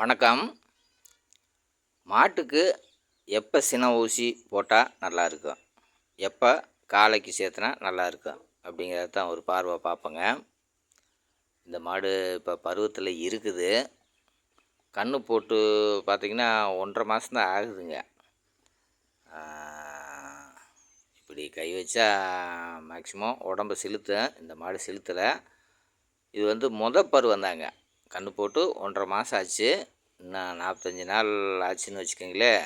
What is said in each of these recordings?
வணக்கம். மாட்டுக்கு எப்போ சின ஊசி போட்டால் நல்லாயிருக்கும் எப்போ காலைக்கு சேர்த்துனா நல்லா இருக்கும்? அப்படிங்கிறத தான் ஒரு பார்வை பார்ப்போங்க. இந்த மாடு இப்போ பருவத்தில் இருக்குது. கன்று போட்டு பார்த்திங்கன்னா ஒன்றரை மாதம்தான் ஆகுதுங்க. இப்படி கை வச்சா மேக்ஸிமம் உடம்பு செலுத்தும். இந்த மாடு செலுத்தலை. இது வந்து மொத பருவம் தாங்க. கன்று போட்டு ஒன்றரை மாதம் ஆச்சு. இன்னும் நாற்பத்தஞ்சி நாள் ஆச்சுன்னு வச்சுக்கோங்களேன்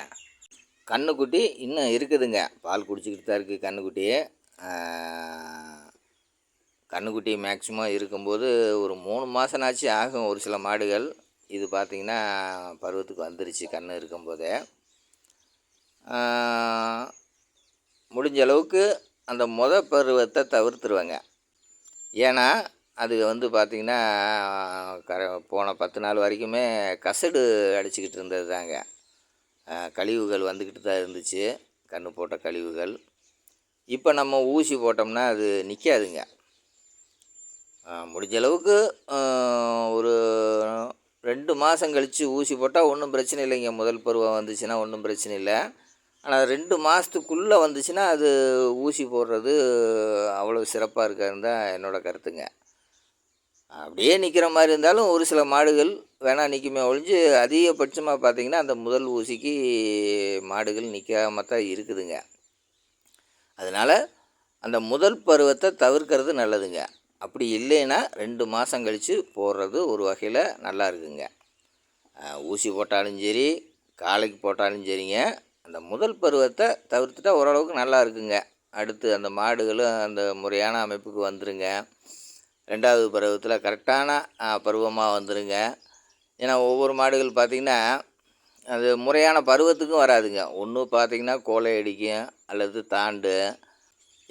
கன்றுக்குட்டி இன்னும் இருக்குதுங்க. பால் குடிச்சிக்கிட்டு தான் இருக்குது கன்றுக்குட்டி கன்றுக்குட்டி மேக்ஸிமம் இருக்கும்போது ஒரு மூணு மாதம்னாச்சு ஆகும் ஒரு சில மாடுகள். இது பார்த்திங்கன்னா பருவத்துக்கு வந்துருச்சு கன்று இருக்கும்போதே. முடிஞ்ச அளவுக்கு அந்த முத பருவத்தை தவிர்த்துருவேங்க. ஏன்னா அது வந்து பார்த்திங்கன்னா கர போன பத்து நாள் வரைக்குமே கசடு அடிச்சுக்கிட்டு இருந்தது தாங்க கழிவுகள் வந்துக்கிட்டு தான் இருந்துச்சு. கன்று போட்ட கழிவுகள். இப்போ நம்ம ஊசி போட்டோம்னா அது நிற்காதுங்க முடிஞ்ச அளவுக்கு ஒரு ரெண்டு மாதம் கழித்து ஊசி போட்டால் ஒன்றும் பிரச்சனை இல்லைங்க. முதல் பருவம் வந்துச்சுன்னா ஒன்றும் பிரச்சனை இல்லை. ஆனால் ரெண்டு மாதத்துக்குள்ளே வந்துச்சுன்னா அது ஊசி போடுறது அவ்வளோ சிறப்பாக இருக்காதுன்னு தான் என்னோடய கருத்துங்க. அப்படியே நிற்கிற மாதிரி இருந்தாலும் ஒரு சில மாடுகள் வேணால் நிற்குமே ஒழிஞ்சு அதிகபட்சமாக பார்த்திங்கன்னா அந்த முதல் ஊசிக்கு மாடுகள் நிற்காம தான் இருக்குதுங்க. அதனால் அந்த முதல் பருவத்தை தவிர்க்கிறது நல்லதுங்க. அப்படி இல்லைன்னா ரெண்டு மாதம் கழித்து போடுறது ஒரு வகையில் நல்லா இருக்குங்க. ஊசி போட்டாலும் சரி காலைக்கு போட்டாலும் சரிங்க. அந்த முதல் பருவத்தை தவிர்த்துட்டா ஓரளவுக்கு நல்லா இருக்குங்க. அடுத்து அந்த மாடுகளும் அந்த முறையான அமைப்புக்கு வந்துருங்க. ரெண்டாவது பருவத்தில் கரெக்டான பருவமாக வந்துடுங்க ஏன்னா ஒவ்வொரு மாடுகள் பார்த்திங்கன்னா அது முறையான பருவத்துக்கும் வராதுங்க. ஒன்று பார்த்திங்கன்னா கோலை அடிக்கும் அல்லது தாண்டு.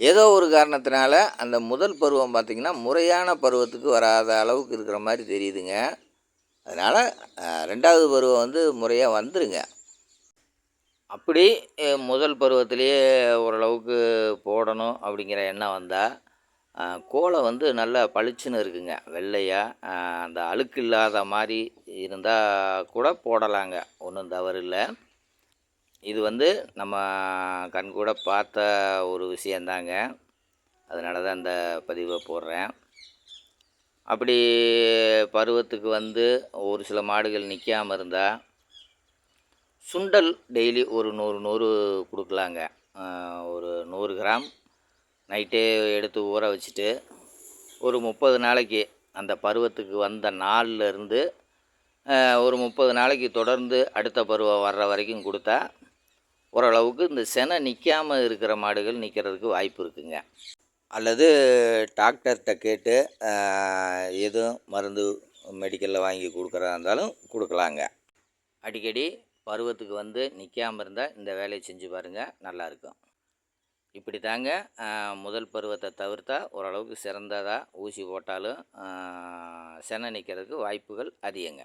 ஏதோ ஒரு காரணத்தினால அந்த முதல் பருவம் பார்த்திங்கன்னா முறையான பருவத்துக்கு வராத அளவுக்கு இருக்கிற மாதிரி தெரியுதுங்க. அதனால் ரெண்டாவது பருவம் வந்து முறையாக வந்துடுங்க அப்படி முதல் பருவத்திலேயே ஓரளவுக்கு போடணும் அப்படிங்கிற எண்ணம் வந்தால் கோலை வந்து நல்லா பளிச்சுன்னு இருக்குங்க. வெள்ளையாக அந்த அழுக்கு இல்லாத மாதிரி இருந்தால் கூட போடலாங்க. ஒன்றும் தவறு இல்லை. இது வந்து நம்ம கண் கூட பார்த்த ஒரு விஷயந்தாங்க. அதனால தான் இந்த பதிவை போடுறேன். அப்படி பருவத்துக்கு வந்து ஒரு சில மாடுகள் நிற்காமல் இருந்தால் சுண்டல் டெய்லி ஒரு நூறு நூறு கொடுக்கலாங்க. ஒரு நூறு கிராம் நைட்டே எடுத்து ஊற வச்சுட்டு ஒரு முப்பது நாளைக்கு அந்த பருவத்துக்கு வந்த நாள்லேருந்து ஒரு முப்பது நாளைக்கு தொடர்ந்து அடுத்த பருவம் வர்ற வரைக்கும் கொடுத்தா ஓரளவுக்கு இந்த செனை நிற்காமல் இருக்கிற மாடுகள் நிற்கிறதுக்கு வாய்ப்பு இருக்குங்க. அல்லது டாக்டர்கிட்ட கேட்டு எதுவும் மருந்து மெடிக்கலில் வாங்கி கொடுக்குறதா இருந்தாலும் கொடுக்கலாங்க. அடிக்கடி பருவத்துக்கு வந்து நிற்காமல் இருந்தால் இந்த வேலையை செஞ்சு பாருங்கள் நல்லாயிருக்கும் இப்படி தாங்க முதல் பருவத்தை தவிர்த்தா ஓரளவுக்கு சிறந்ததாக ஊசி போட்டாலும் செனை நிற்கிறதுக்கு வாய்ப்புகள் அதிகங்க.